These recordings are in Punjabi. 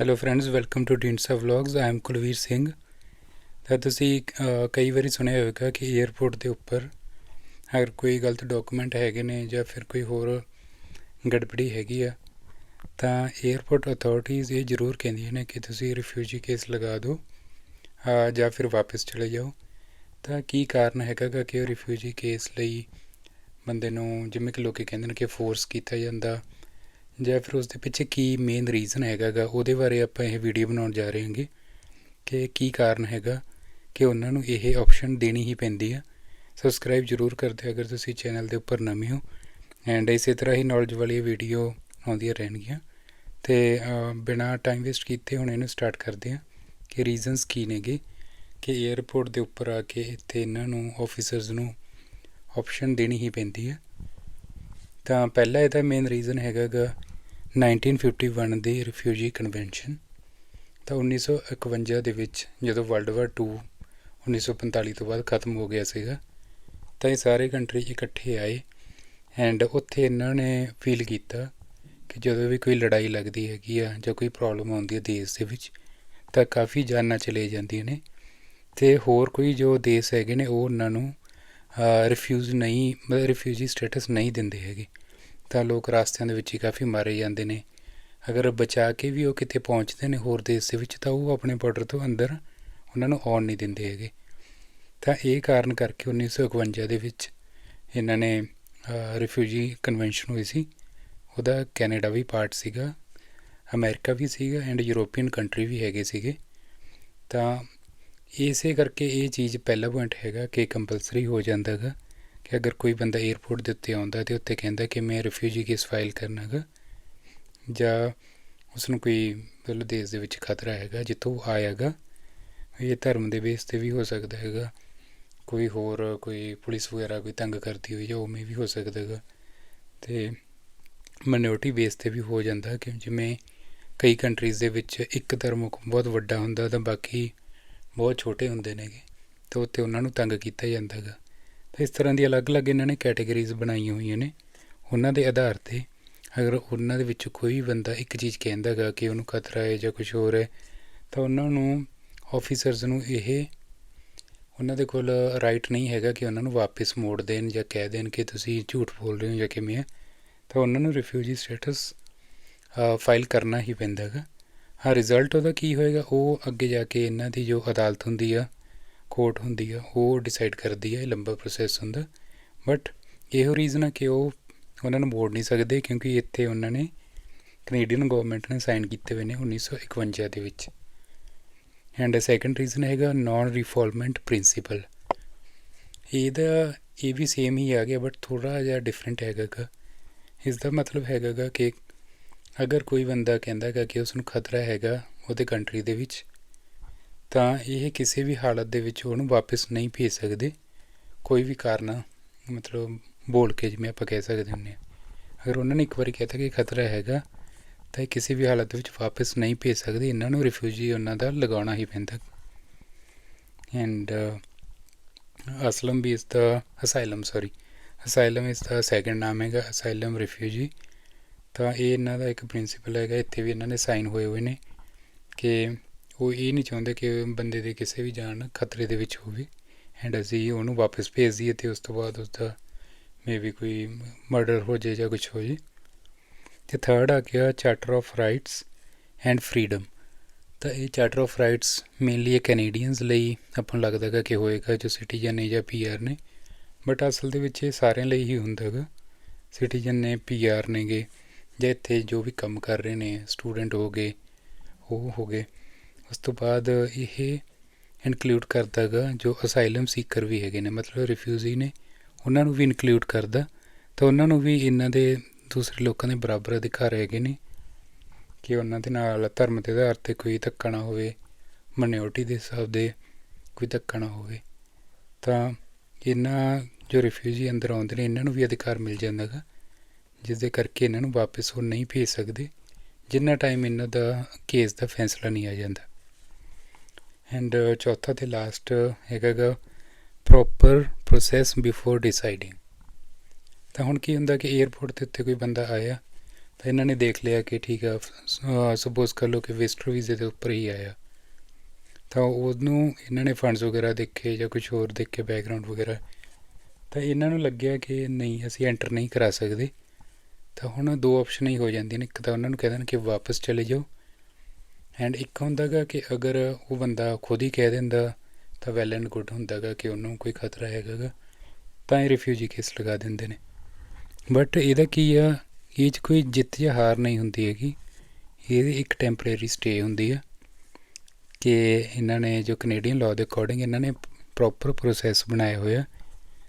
Hello friends welcome to ਟਿੰਸਾ vlogs I am Kulveer Singh ਤਾਂ ਤੁਸੀਂ ਕਈ ਵਾਰੀ ਸੁਣਿਆ ਹੋਵੇਗਾ ਕਿ 에ਅਰਪੋਰਟ ਦੇ ਉੱਪਰ ਅਗਰ ਕੋਈ ਗਲਤ ਡਾਕੂਮੈਂਟ ਹੈਗੇ ਨੇ ਜਾਂ ਫਿਰ ਕੋਈ ਹੋਰ ਗੜਬੜੀ ਹੈਗੀ ਆ, ਤਾਂ 에ਅਰਪੋਰਟ ਅਥਾਰਟੀਜ਼ ਇਹ ਜ਼ਰੂਰ ਕਹਿੰਦੀਆਂ ਨੇ ਕਿ ਤੁਸੀਂ ਰਿਫਿਊਜੀ ਕੇਸ ਲਗਾ ਦਿਓ ਜਾਂ ਫਿਰ ਵਾਪਸ ਚਲੇ ਜਾਓ। ਤਾਂ ਕੀ ਕਾਰਨ ਹੈਗਾ ਗਾ ਕਿ ਉਹ ਰਿਫਿਊਜੀ ਕੇਸ ਲਈ ਬੰਦੇ ਨੂੰ, ਜਿਵੇਂ ਕਿ ਲੋਕੀ ਕਹਿੰਦੇ ਨੇ ਕਿ ਫੋਰਸ ਕੀਤਾ ਜਾਂਦਾ ਜਾਂ ਫਿਰ ਉਸ ਦੇ ਪਿੱਛੇ ਕੀ ਮੇਨ ਰੀਜ਼ਨ ਹੈਗਾ ਗਾ ਉਹਦੇ ਬਾਰੇ ਆਪਾਂ ਇਹ ਵੀਡੀਓ ਬਣਾਉਣ ਜਾ ਰਹੇ ਹਾਂਗੇ ਕਿ ਕੀ ਕਾਰਨ ਹੈਗਾ ਕਿ ਉਹਨਾਂ ਨੂੰ ਇਹ ਆਪਸ਼ਨ ਦੇਣੀ ਹੀ ਪੈਂਦੀ ਆ। ਸਬਸਕ੍ਰਾਈਬ ਜ਼ਰੂਰ ਕਰ ਦਿਓ ਅਗਰ ਤੁਸੀਂ ਚੈਨਲ ਦੇ ਉੱਪਰ ਨਵੇਂ ਹੋ। ਐਂਡ ਇਸੇ ਤਰ੍ਹਾਂ ਹੀ ਨੌਲੇਜ ਵਾਲੀ ਵੀਡੀਓ ਆਉਂਦੀਆਂ ਰਹਿਣਗੀਆਂ। ਤੇ ਅਹ, ਬਿਨਾਂ ਟਾਈਮ ਵੇਸਟ ਕੀਤੇ ਹੁਣ ਇਹਨੂੰ ਸਟਾਰਟ ਕਰਦੇ ਹਾਂ ਕਿ ਰੀਜ਼ਨਸ ਕੀ ਨੇਗੇ ਕਿ 에ਅਰਪੋਰਟ ਦੇ ਉੱਪਰ ਆ ਕੇ ਇੱਥੇ ਇਹਨਾਂ ਨੂੰ ਆਫੀਸਰਸ ਨੂੰ ਆਪਸ਼ਨ ਦੇਣੀ ਹੀ ਪੈਂਦੀ ਹੈ ਤਾਂ ਪਹਿਲਾ ਇਹਦਾ ਮੇਨ ਰੀਜ਼ਨ ਹੈਗਾ ਗਾ 1951 ਦੀ ਰਿਫਿਊਜੀ ਕਨਵੈਨਸ਼ਨ ਤਾਂ 1951 ਦੇ ਵਿੱਚ ਜਦੋਂ ਵਰਲਡ ਵਾਰ 2 1945 ਤੋਂ ਬਾਅਦ ਖਤਮ ਹੋ ਗਿਆ ਸੀਗਾ, ਤਾਂ ਇਹ ਸਾਰੇ ਕੰਟਰੀ ਇਕੱਠੇ ਆਏ ਐਂਡ ਉੱਥੇ ਇਹਨਾਂ ਨੇ ਫੀਲ ਕੀਤਾ ਕਿ ਜਦੋਂ ਵੀ ਕੋਈ ਲੜਾਈ ਲੱਗਦੀ ਹੈਗੀ ਆ ਜਾਂ ਕੋਈ ਪ੍ਰੋਬਲਮ ਆਉਂਦੀ ਹੈ ਦੇਸ਼ ਦੇ ਵਿੱਚ, ਤਾਂ ਕਾਫੀ ਜਾਨਾਂ ਚਲੇ ਜਾਂਦੀਆਂ ਨੇ ਤੇ ਹੋਰ ਕੋਈ ਜੋ ਦੇਸ਼ ਹੈਗੇ ਨੇ, ਉਹ ਉਹਨਾਂ ਨੂੰ ਰਿਫਿਊਜ਼ ਨਹੀਂ, ਮਤਲਬ ਰਿਫਿਊਜੀ ਸਟੇਟਸ ਨਹੀਂ ਦਿੰਦੇ ਹੈਗੇ। ਤਾਂ ਲੋਕ ਰਾਸਤਿਆਂ ਦੇ ਵਿੱਚ ਹੀ ਕਾਫੀ ਮਾਰੇ ਜਾਂਦੇ ਨੇ। ਅਗਰ ਬਚਾ ਕੇ ਵੀ ਉਹ ਕਿਤੇ ਪਹੁੰਚਦੇ ਨੇ ਹੋਰ ਦੇਸ਼ ਦੇ ਵਿੱਚ, ਤਾਂ ਉਹ ਆਪਣੇ ਬਾਰਡਰ ਤੋਂ ਅੰਦਰ ਉਹਨਾਂ ਨੂੰ ਆਉਣ ਨਹੀਂ ਦਿੰਦੇ ਹੈਗੇ। ਤਾਂ ਇਹ ਕਾਰਨ ਕਰਕੇ 1951 ਦੇ ਵਿੱਚ ਇਹਨਾਂ ਨੇ ਰਿਫਿਊਜੀ ਕਨਵੈਨਸ਼ਨ ਹੋਈ ਸੀ। ਉਹਦਾ ਕੈਨੇਡਾ ਵੀ ਪਾਰਟ ਸੀਗਾ, ਅਮਰੀਕਾ ਵੀ ਸੀਗਾ ਐਂਡ ਯੂਰੋਪੀਅਨ ਕੰਟਰੀ ਵੀ ਹੈਗੇ ਸੀਗੇ। ਤਾਂ ਇਸੇ ਕਰਕੇ ਇਹ ਚੀਜ਼ ਪਹਿਲਾ ਪੁਆਇੰਟ ਹੈਗਾ ਕਿ ਕੰਪਲਸਰੀ ਹੋ ਜਾਂਦਾ ਹੈਗਾ। ਕਿ ਅਗਰ ਕੋਈ ਬੰਦਾ 에ਅਰਪੋਰਟ ਦੇ ਉੱਤੇ ਆਉਂਦਾ ਤੇ ਉੱਤੇ ਕਹਿੰਦਾ ਕਿ ਮੈਂ ਰਿਫਿਊਜੀ ਕੇਸ ਫਾਈਲ ਕਰਨਾ ਹੈਗਾ ਜਾਂ ਉਸ ਨੂੰ ਕੋਈ ਮਤਲਬ ਦੇਸ਼ ਦੇ ਵਿੱਚ ਖਤਰਾ ਹੈਗਾ, ਜਿੱਥੋਂ ਉਹ ਆਇਆਗਾ ਇਹ ਧਰਮ ਦੇ ਬੇਸ ਤੇ ਵੀ ਹੋ ਸਕਦਾ ਹੈਗਾ। ਕੋਈ ਹੋਰ ਕੋਈ ਪੁਲਿਸ ਵਗੈਰਾ ਕੋਈ ਤੰਗ ਕਰਦੀ ਹੋਈ ਜਾਂ ਉਵੇਂ ਵੀ ਹੋ ਸਕਦਾ ਹੈਗਾ। ਤੇ ਮਿਨੋਰਟੀ ਬੇਸ ਤੇ ਵੀ ਹੋ ਜਾਂਦਾ ਕਿ ਜਿਵੇਂ ਕਈ ਕੰਟਰੀਜ਼ ਦੇ ਵਿੱਚ ਇੱਕ ਧਰਮ ਬਹੁਤ ਵੱਡਾ ਹੁੰਦਾ, ਤਾਂ ਬਾਕੀ ਬਹੁਤ ਛੋਟੇ ਹੁੰਦੇ ਨੇਗੇ, ਤੇ ਉੱਥੇ ਉਹਨਾਂ ਨੂੰ ਤੰਗ ਕੀਤਾ ਜਾਂਦਾ ਹੈਗਾ। ਤਾਂ ਇਸ ਤਰ੍ਹਾਂ ਦੀ ਅਲੱਗ-ਅਲੱਗ ਇਹਨਾਂ ਨੇ ਕੈਟਾਗਰੀਜ਼ ਬਣਾਈਆਂ ਹੋਈਆਂ ਨੇ। ਉਹਨਾਂ ਦੇ ਆਧਾਰ ਤੇ ਅਗਰ ਉਹਨਾਂ ਦੇ ਵਿੱਚ ਕੋਈ ਬੰਦਾ ਇੱਕ ਚੀਜ਼ ਕਹਿੰਦਾ ਹੈਗਾ ਕਿ ਉਹਨੂੰ ਖਤਰਾ ਹੈ ਜਾਂ ਕੁਝ ਹੋਰ ਹੈ, ਤਾਂ ਉਹਨਾਂ ਨੂੰ ਆਫੀਸਰਸ ਨੂੰ ਇਹ ਉਹਨਾਂ ਦੇ ਕੋਲ ਰਾਈਟ ਨਹੀਂ ਹੈਗਾ ਕਿ ਉਹਨਾਂ ਨੂੰ ਵਾਪਸ ਮੋੜ ਦੇਣ ਜਾਂ ਕਹਿ ਦੇਣ ਕਿ ਤੁਸੀਂ ਝੂਠ ਬੋਲ ਰਹੇ ਹੋ ਜਾਂ ਕਿਵੇਂ ਹੈ। ਤਾਂ ਉਹਨਾਂ ਨੂੰ ਰਿਫਿਊਜੀ ਸਟੇਟਸ ਫਾਈਲ ਕਰਨਾ ਹੀ ਪੈਂਦਾ ਹੈਗਾ। ਹਾਂ ਰਿਜ਼ਲਟ ਉਹਦਾ ਕੀ ਹੋਏਗਾ? ਉਹ ਅੱਗੇ ਜਾ ਕੇ ਇਹਨਾਂ ਦੀ ਜੋ ਅਦਾਲਤ ਹੁੰਦੀ ਆ ਕੋਰਟ ਹੁੰਦੀ ਆ, ਉਹ ਡਿਸਾਈਡ ਕਰਦੀ ਆ ਇਹ ਲੰਬਾ ਪ੍ਰੋਸੈਸ ਹੁੰਦਾ। ਬਟ ਇਹੋ ਰੀਜ਼ਨ ਆ ਕਿ ਉਹ ਉਹਨਾਂ ਨੂੰ ਮੋੜ ਨਹੀਂ ਸਕਦੇ ਕਿਉਂਕਿ ਇੱਥੇ ਉਹਨਾਂ ਨੇ ਕੈਨੇਡੀਅਨ ਗਵਰਨਮੈਂਟ ਨੇ ਸਾਈਨ ਕੀਤੇ ਹੋਏ ਨੇ 1951 ਦੇ ਵਿੱਚ। ਐਂਡ ਸੈਕੰਡ ਰੀਜ਼ਨ ਹੈਗਾ ਨਾਨ ਰਿਫੋਲਮੈਂਟ ਪ੍ਰਿੰਸੀਪਲ ਇਹਦਾ, ਇਹ ਵੀ ਸੇਮ ਹੀ ਆ ਗਿਆ ਬਟ ਥੋੜਾ ਜਿਹਾ ਡਿਫਰੈਂਟ ਹੈਗਾ ਗਾ। ਇਸ ਦਾ ਮਤਲਬ ਹੈਗਾ ਗਾ ਕਿ ਅਗਰ ਕੋਈ ਬੰਦਾ ਕਹਿੰਦਾ ਹੈਗਾ ਕਿ ਉਸ ਨੂੰ ਖਤਰਾ ਹੈਗਾ ਉਹਦੇ ਕੰਟਰੀ ਦੇ ਵਿੱਚ ਤਾਂ ਇਹ ਕਿਸੇ ਵੀ ਹਾਲਤ ਦੇ ਵਿੱਚ ਉਹਨੂੰ ਵਾਪਸ ਨਹੀਂ ਭੇਜ ਸਕਦੇ। ਕੋਈ ਵੀ ਕਾਰਨ, ਮਤਲਬ ਬੋਲ ਕੇ ਜਿਵੇਂ ਆਪਾਂ ਕਹਿ ਸਕਦੇ ਹੁੰਦੇ ਹਾਂ। ਅਗਰ ਉਹਨਾਂ ਨੇ ਇੱਕ ਵਾਰੀ ਕਹਿਤਾ ਕਿ ਖਤਰਾ ਹੈਗਾ, ਤਾਂ ਇਹ ਕਿਸੇ ਵੀ ਹਾਲਤ ਵਿੱਚ ਵਾਪਸ ਨਹੀਂ ਭੇਜ ਸਕਦੇ। ਇਹਨਾਂ ਨੂੰ ਰਿਫਿਊਜੀ ਉਹਨਾਂ ਦਾ ਲਗਾਉਣਾ ਹੀ ਪੈਂਦਾ। ਐਂਡ ਅਸਲਮ ਵੀ ਇਸ ਦਾ ਅਸਾਈਲਮ ਸੌਰੀ ਅਸਾਈਲਮ ਇਸ ਦਾ ਸੈਕੰਡ ਨਾਮ ਹੈਗਾ ਅਸਾਈਲਮ ਰਿਫਿਊਜੀ ਤਾਂ ਇਹ ਇਹਨਾਂ ਦਾ ਇੱਕ ਪ੍ਰਿੰਸੀਪਲ ਹੈਗਾ। ਇੱਥੇ ਵੀ ਇਹਨਾਂ ਨੇ ਸਾਈਨ ਹੋਏ ਹੋਏ ਨੇ ਕਿ ਉਹ ਇਹ ਨਹੀਂ ਚਾਹੁੰਦੇ ਕਿ ਬੰਦੇ ਦੇ ਕਿਸੇ ਵੀ ਜਾਨ ਖਤਰੇ ਦੇ ਵਿੱਚ ਹੋਵੇ। ਐਂਡ ਅਸੀਂ ਉਹਨੂੰ ਵਾਪਸ ਭੇਜ ਦਈਏ ਤੇ ਉਸ ਤੋਂ ਬਾਅਦ ਉਸ ਦਾ ਮੇਬੀ ਕੋਈ ਮਰਡਰ ਹੋ ਜਾਏ ਜਾਂ ਕੁਝ ਹੋ ਜਾਏ। ਤੇ ਥਰਡ ਆ ਗਿਆ charter of rights and freedom ਤਾਂ ਇਹ ਚਾਰਟਰ ਆਫ ਰਾਈਟਸ ਮੇਨਲੀ ਇਹ ਕੈਨੇਡੀਅਨਸ ਲਈ ਆਪਾਂ ਨੂੰ ਲੱਗਦਾ ਹੈਗਾ ਕਿ ਹੋਏਗਾ ਜੋ ਸਿਟੀਜ਼ਨ ਨੇ ਜਾਂ ਪੀਆਰ ਨੇ। ਬਟ ਅਸਲ ਦੇ ਵਿੱਚ ਇਹ ਸਾਰਿਆਂ ਲਈ ਹੀ ਹੁੰਦਾ ਹੈਗਾ। ਸਿਟੀਜ਼ਨ ਨੇ ਪੀਆਰ ਨੇਗੇ ਜਾਂ ਇੱਥੇ ਜੋ ਵੀ ਕੰਮ ਕਰ ਰਹੇ ਨੇ ਸਟੂਡੈਂਟ ਹੋ ਗਏ, ਉਹ ਹੋ ਗਏ। ਉਸ ਤੋਂ ਬਾਅਦ ਇਹ ਇਨਕਲੂਡ ਕਰਦਾ ਹੈਗਾ ਜੋ ਅਸਾਈਲਮ ਸੀਕਰ ਵੀ ਹੈਗੇ ਨੇ, ਮਤਲਬ ਰਿਫਿਊਜੀ ਨੇ, ਉਹਨਾਂ ਨੂੰ ਵੀ ਇਨਕਲੂਡ ਕਰਦਾ। ਤਾਂ ਉਹਨਾਂ ਨੂੰ ਵੀ ਇਹਨਾਂ ਦੇ ਦੂਸਰੇ ਲੋਕਾਂ ਦੇ ਬਰਾਬਰ ਅਧਿਕਾਰ ਹੈਗੇ ਨੇ, ਕਿ ਉਹਨਾਂ ਦੇ ਨਾਲ ਧਰਮ ਦੇ ਆਧਾਰ ਤੇ ਕੋਈ ਧੱਕਾ ਨਾ ਹੋਵੇ ਮਨਿਓਰਟੀ ਦੇ ਹਿਸਾਬ ਦੇ ਕੋਈ ਧੱਕਾ ਨਾ ਹੋਵੇ। ਤਾਂ ਇਹਨਾਂ ਜੋ ਰਿਫਿਊਜੀ ਅੰਦਰ ਆਉਂਦੇ ਨੇ, ਇਹਨਾਂ ਨੂੰ ਵੀ ਅਧਿਕਾਰ ਮਿਲ ਜਾਂਦਾ ਹੈਗਾ ਜਿਸ ਦੇ ਕਰਕੇ ਇਹਨਾਂ ਨੂੰ ਵਾਪਸ ਉਹ ਨਹੀਂ ਭੇਜ ਸਕਦੇ, ਜਿੰਨਾ ਟਾਈਮ ਇਹਨਾਂ ਦਾ ਕੇਸ ਦਾ ਫੈਸਲਾ ਨਹੀਂ ਆ ਜਾਂਦਾ। ਐਂਡ uh, ਚੌਥਾ ਤੇ ਲਾਸਟ ਹੈਗਾ ਪ੍ਰੋਪਰ ਪ੍ਰੋਸੈਸ ਬਿਫੋਰ ਡਿਸਾਈਡਿੰਗ ਤਾਂ ਹੁਣ ਕੀ ਹੁੰਦਾ ਕਿ 에ਅਰਪੋਰਟ ਦੇ ਉੱਤੇ ਕੋਈ ਬੰਦਾ ਆਇਆ, ਤਾਂ ਇਹਨਾਂ ਨੇ ਦੇਖ ਲਿਆ ਕਿ ਠੀਕ ਆ ਸਪੋਜ਼ ਕਰ ਲਓ ਕਿ ਵਿਜ਼ਟਰ ਵੀਜ਼ੇ ਦੇ ਉੱਪਰ ਹੀ ਆਇਆ। ਤਾਂ ਉਹਨੂੰ ਇਹਨਾਂ ਨੇ ਫੰਡਸ ਵਗੈਰਾ ਦੇਖੇ ਜਾਂ ਕੁਝ ਹੋਰ ਦੇਖੇ ਬੈਕਗ੍ਰਾਉਂਡ ਵਗੈਰਾ। ਤਾਂ ਇਹਨਾਂ ਨੂੰ ਲੱਗਿਆ ਕਿ ਨਹੀਂ, ਅਸੀਂ ਐਂਟਰ ਨਹੀਂ ਕਰਾ ਸਕਦੇ। ਤਾਂ ਹੁਣ ਦੋ ਆਪਸ਼ਨ ਹੀ ਹੋ ਜਾਂਦੀਆਂ ਨੇ। ਇੱਕ ਤਾਂ ਉਹਨਾਂ ਨੂੰ ਕਹਿ ਦੇਣ ਕਿ ਵਾਪਸ ਚਲੇ ਜਾਓ। ਐਂਡ ਇੱਕ ਹੁੰਦਾ ਗਾ ਕਿ ਅਗਰ ਉਹ ਬੰਦਾ ਖੁਦ ਹੀ ਕਹਿ ਦਿੰਦਾ ਤਾਂ ਵੈਲ ਐਂਡ ਗੁੱਡ ਹੁੰਦਾ ਗਾ ਕਿ ਉਹਨੂੰ ਕੋਈ ਖਤਰਾ ਹੈਗਾ ਗਾ, ਤਾਂ ਇਹ ਰਿਫਿਊਜੀ ਕੇਸ ਲਗਾ ਦਿੰਦੇ ਨੇ। ਬਟ ਇਹਦਾ ਕੀ ਆ ਇਹ 'ਚ ਕੋਈ ਜਿੱਤ ਜਾਂ ਹਾਰ ਨਹੀਂ ਹੁੰਦੀ ਹੈਗੀ। ਇਹ ਇੱਕ ਟੈਂਪਰੇਰੀ ਸਟੇ ਹੁੰਦੀ ਆ ਕਿ ਇਹਨਾਂ ਨੇ ਜੋ ਕੈਨੇਡੀਅਨ ਲਾਅ ਦੇ ਅਕੋਰਡਿੰਗ ਇਹਨਾਂ ਨੇ ਪ੍ਰੋਪਰ ਪ੍ਰੋਸੈਸ ਬਣਾਇਆ ਹੋਇਆ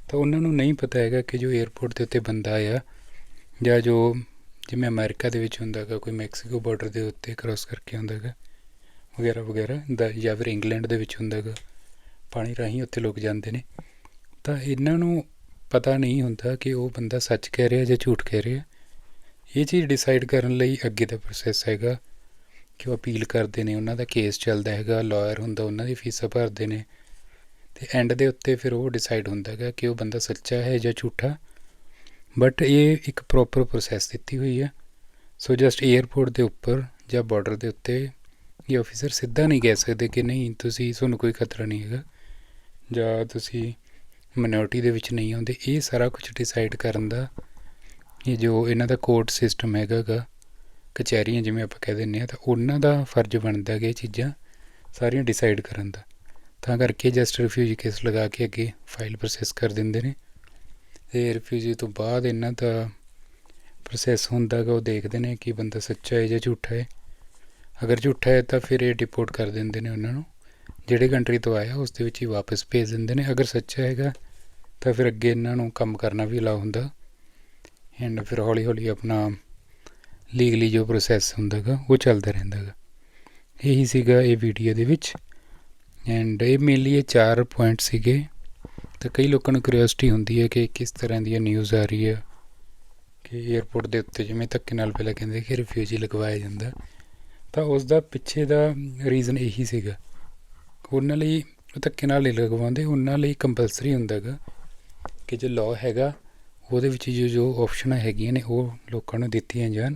ਤਾਂ ਉਹਨਾਂ ਨੂੰ ਨਹੀਂ ਪਤਾ ਹੈਗਾ ਕਿ ਜੋ 에ਅਰਪੋਰਟ ਦੇ ਉੱਤੇ ਬੰਦਾ ਆ ਜਾਂ ਜੋ ਜਿਵੇਂ ਅਮਰੀਕਾ ਦੇ ਵਿੱਚ ਹੁੰਦਾਗਾ ਕੋਈ ਮੈਕਸੀਕੋ ਬਾਰਡਰ ਦੇ ਉੱਤੇ ਕ੍ਰਾਸ ਕਰਕੇ ਆਉਂਦਾਗਾ ਵਗੈਰਾ ਵਗੈਰਾ ਦਾ ਜਾਂ ਫਿਰ ਇੰਗਲੈਂਡ ਦੇ ਵਿੱਚ ਹੁੰਦਾਗਾ ਪਾਣੀ ਰਾਹੀਂ ਉੱਥੇ ਲੋਕ ਜਾਂਦੇ ਨੇ। ਤਾਂ ਇਹਨਾਂ ਨੂੰ ਪਤਾ ਨਹੀਂ ਹੁੰਦਾ ਕਿ ਉਹ ਬੰਦਾ ਸੱਚ ਕਹਿ ਰਿਹਾ ਜਾਂ ਝੂਠ ਕਹਿ ਰਿਹਾ। ਇਹ ਚੀਜ਼ ਡਿਸਾਈਡ ਕਰਨ ਲਈ ਅੱਗੇ ਦਾ ਪ੍ਰੋਸੈਸ ਹੈਗਾ ਕਿ ਉਹ ਅਪੀਲ ਕਰਦੇ ਨੇ, ਉਹਨਾਂ ਦਾ ਕੇਸ ਚੱਲਦਾ ਹੈਗਾ ਲਾਇਰ ਹੁੰਦਾ, ਉਹਨਾਂ ਦੀ ਫੀਸਾਂ ਭਰਦੇ ਨੇ। ਤੇ ਐਂਡ ਦੇ ਉੱਤੇ ਫਿਰ ਉਹ ਡਿਸਾਈਡ ਹੁੰਦਾ ਹੈਗਾ ਕਿ ਉਹ ਬੰਦਾ ਸੱਚਾ ਹੈ ਜਾਂ ਝੂਠਾ। ਬਟ ਇਹ ਇੱਕ ਪ੍ਰੋਪਰ ਪ੍ਰੋਸੈਸ ਦਿੱਤੀ ਹੋਈ ਹੈ। ਸੋ ਜਸਟ 에ਅਰਪੋਰਟ ਦੇ ਉੱਪਰ ਜਾਂ ਬਾਰਡਰ ਦੇ ਉੱਤੇ ਇਹ ਆਫੀਸਰ ਸਿੱਧਾ ਨਹੀਂ ਕਹਿ ਸਕਦੇ ਕਿ ਨਹੀਂ, ਤੁਸੀਂ ਤੁਹਾਨੂੰ ਕੋਈ ਖਤਰਾ ਨਹੀਂ ਹੈਗਾ ਜਾਂ ਤੁਸੀਂ ਮਿਨੋਰਟੀ ਦੇ ਵਿੱਚ ਨਹੀਂ ਆਉਂਦੇ। ਇਹ ਸਾਰਾ ਕੁਝ ਡਿਸਾਈਡ ਕਰਨ ਦਾ ਇਹ ਜੋ ਇਹਨਾਂ ਦਾ ਕੋਰਟ ਸਿਸਟਮ ਹੈਗਾਗਾ, ਕਚਹਿਰੀਆਂ ਜਿਵੇਂ ਆਪਾਂ ਕਹਿ ਦਿੰਦੇ ਆ ਤਾਂ ਉਹਨਾਂ ਦਾ ਫਰਜ਼ ਬਣਦਾ ਹੈ ਕਿ ਇਹ ਚੀਜ਼ਾਂ ਸਾਰੀਆਂ ਡਿਸਾਈਡ ਕਰਨ ਦਾ। ਤਾਂ ਕਰਕੇ ਜਸਟ ਰਿਫਿਊਜ਼ ਕੇਸ ਲਗਾ ਕੇ ਅੱਗੇ ਫਾਈਲ ਪ੍ਰੋਸੈਸ ਕਰ ਦਿੰਦੇ ਨੇ। ਤੇ ਰਿਫਿਊਜੀ ਤੋਂ ਬਾਅਦ ਇਹਨਾਂ ਦਾ ਪ੍ਰੋਸੈਸ ਹੁੰਦਾ ਗਾ ਉਹ ਦੇਖਦੇ ਨੇ ਕਿ ਬੰਦਾ ਸੱਚਾ ਹੈ ਜਾਂ ਝੂਠਾ ਹੈ। ਅਗਰ ਝੂਠਾ ਹੈ ਤਾਂ ਫਿਰ ਇਹ ਡਿਪੋਰਟ ਕਰ ਦਿੰਦੇ ਨੇ ਉਹਨਾਂ ਨੂੰ। ਜਿਹੜੇ ਕੰਟਰੀ ਤੋਂ ਆਇਆ, ਉਸ ਦੇ ਵਿੱਚ ਹੀ ਵਾਪਸ ਭੇਜ ਦਿੰਦੇ ਨੇ। ਅਗਰ ਸੱਚਾ ਹੈਗਾ, ਤਾਂ ਫਿਰ ਅੱਗੇ ਇਹਨਾਂ ਨੂੰ ਕੰਮ ਕਰਨਾ ਵੀ ਅਲਾਉ ਹੁੰਦਾ। ਐਂਡ ਫਿਰ ਹੌਲੀ ਹੌਲੀ ਆਪਣਾ ਲੀਗਲੀ ਜੋ ਪ੍ਰੋਸੈਸ ਹੁੰਦਾਗਾ ਉਹ ਚੱਲਦਾ ਰਹਿੰਦਾਗਾ ਇਹੀ ਸੀਗਾ ਇਹ ਵੀਡੀਓ ਦੇ ਵਿੱਚ। ਐਂਡ ਇਹ ਮੇਨਲੀ ਇਹ ਚਾਰ ਪੁਆਇੰਟ ਸੀਗੇ। ਤਾਂ ਕਈ ਲੋਕਾਂ ਨੂੰ ਕਿਉਰਿਓਸਿਟੀ ਹੁੰਦੀ ਹੈ ਕਿ ਕਿਸ ਤਰ੍ਹਾਂ ਦੀ ਨਿਊਜ਼ ਆ ਰਹੀ ਹੈ, ਕਿ 에ਅਰਪੋਰਟ ਦੇ ਉੱਤੇ ਜਿਵੇਂ ਧੱਕੇ ਨਾਲ ਪਹਿਲਾਂ ਕਹਿੰਦੇ ਕਿ ਰਿਫਿਊਜੀ ਲਗਵਾਇਆ ਜਾਂਦਾ, ਤਾਂ ਉਸ ਦਾ ਪਿੱਛੇ ਦਾ ਰੀਜ਼ਨ ਇਹੀ ਸੀਗਾ। ਉਹਨਾਂ ਲਈ ਧੱਕੇ ਨਾਲ ਨਹੀਂ ਲਗਵਾਉਂਦੇ, ਉਹਨਾਂ ਲਈ ਕੰਪਲਸਰੀ ਹੁੰਦਾਗਾ ਕਿ ਜੋ ਲਾਅ ਹੈਗਾ, ਉਹਦੇ ਵਿੱਚ ਜੋ ਜੋ ਆਪਸ਼ਨਾਂ ਹੈਗੀਆਂ ਨੇ, ਉਹ ਲੋਕਾਂ ਨੂੰ ਦਿੱਤੀਆਂ ਜਾਣ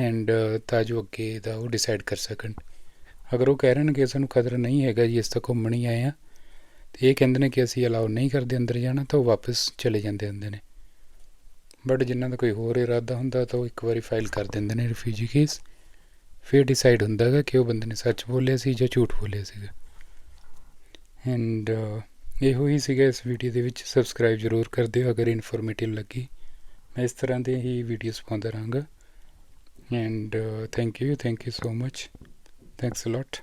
ਐਂਡ ਤਾਂ ਜੋ ਅੱਗੇ ਦਾ ਉਹ ਡਿਸਾਈਡ ਕਰ ਸਕਣ। ਅਗਰ ਉਹ ਕਹਿ ਰਹੇ ਨੇ ਕਿ ਸਾਨੂੰ ਖਤਰਾ ਨਹੀਂ ਹੈਗਾ ਜੀ ਇਸ ਤੱਕ ਘੁੰਮਣ ਹੀ ਆਏ ਆ ਤੇ ਇਹ ਕਹਿੰਦੇ ਨੇ ਕਿ ਅਸੀਂ ਅਲਾਉ ਨਹੀਂ ਕਰਦੇ ਅੰਦਰ ਜਾਣਾ, ਤਾਂ ਉਹ ਵਾਪਸ ਚਲੇ ਜਾਂਦੇ ਹੁੰਦੇ ਨੇ। ਬਟ ਜਿਨ੍ਹਾਂ ਦਾ ਕੋਈ ਹੋਰ ਇਰਾਦਾ ਹੁੰਦਾ, ਤਾਂ ਉਹ ਇੱਕ ਵਾਰੀ ਫਾਈਲ ਕਰ ਦਿੰਦੇ ਨੇ ਰਿਫਿਊਜੀ ਕੇਸ ਫਿਰ ਡਿਸਾਈਡ ਹੁੰਦਾ ਹੈਗਾ ਕਿ ਉਹ ਬੰਦੇ ਨੇ ਸੱਚ ਬੋਲਿਆ ਸੀ ਜਾਂ ਝੂਠ ਬੋਲਿਆ ਸੀਗਾ। ਐਂਡ ਇਹੋ ਹੀ ਸੀਗਾ ਇਸ ਵੀਡੀਓ ਦੇ ਵਿੱਚ। ਸਬਸਕ੍ਰਾਈਬ ਜ਼ਰੂਰ ਕਰ ਦਿਓ ਅਗਰ ਇਨਫੋਰਮੇਟਿਵ ਲੱਗੀ। ਮੈਂ ਇਸ ਤਰ੍ਹਾਂ ਦੇ ਹੀ ਵੀਡੀਓਜ਼ ਪਾਉਂਦਾ ਰਹਾਂਗਾ। And thank you thank you so much thanks a lot